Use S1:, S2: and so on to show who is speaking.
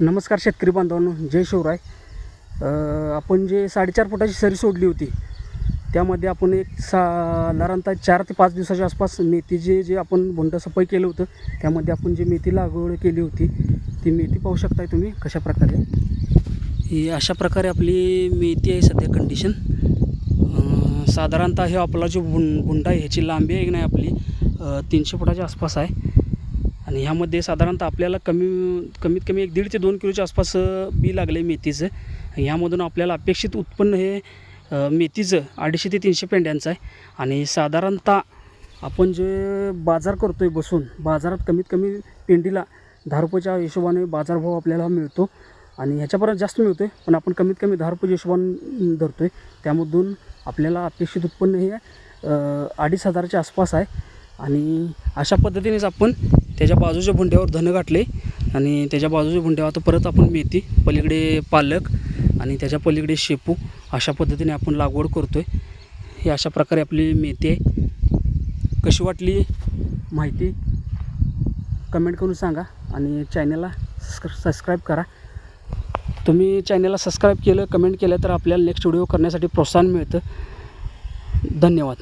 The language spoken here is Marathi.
S1: नमस्कार शेतकरी बांधवांनो जय शिवराय. आपण जे साडेचार फुटाची सरी सोडली होती त्यामध्ये आपण एक साधारणतः चार ते पाच दिवसाच्या आसपास मेथीचे जे आपण भुंड सफाई केलं होतं त्यामध्ये आपण जी मेथी लागवड केली होती ती मेथी पाहू शकताय तुम्ही कशा प्रकारे? ही अशा प्रकारे आपली मेथी आहे सध्या कंडिशन साधारणतः हे आपला जो भुं भुंडा आहे ह्याची लांबी आहे की नाही आपली तीनशे फुटाच्या आसपास आहे. आणि ह्यामध्ये साधारणतः आपल्याला कमी कमीत कमी एक दीड ते दोन किलोच्या आसपास बी लागलं आहे मेथीचं ह्यामधून आपल्याला अपेक्षित उत्पन्न हे मेथीचं अडीचशे ते तीनशे पेंड्यांचं आहे. आणि साधारणतः आपण जे बाजार करतो आहे बसून बाजारात कमीत कमी पेंडीला दहा रुपयाच्या हिशोबाने बाजारभाव आपल्याला मिळतो. आणि ह्याच्यापर्यंत जास्त मिळतो आहे पण आपण कमीत कमी दहा रुपयाच्या हिशोबाने धरतो आहे त्यामधून आपल्याला अपेक्षित उत्पन्न हे अडीच हजाराच्या आसपास आहे. आणि अशा पद्धतीनेच आपण त्याच्या बाजूच्या भुंड्यावर धनं गाठले आणि त्याच्या बाजूच्या भुंड्यावर आता परत आपण मेथी पलीकडे पालक आणि त्याच्या पलीकडे शेपू अशा पद्धतीने आपण लागवड करतो आहे हे अशा प्रकारे आपली मेथी आहे. कशी वाटली माहिती कमेंट करून सांगा आणि चॅनलला सबस्क्राईब करा. तुम्ही चॅनलला सबस्क्राईब केलं कमेंट केलं तर आपल्याला नेक्स्ट व्हिडिओ करण्यासाठी प्रोत्साहन मिळतं. धन्यवाद.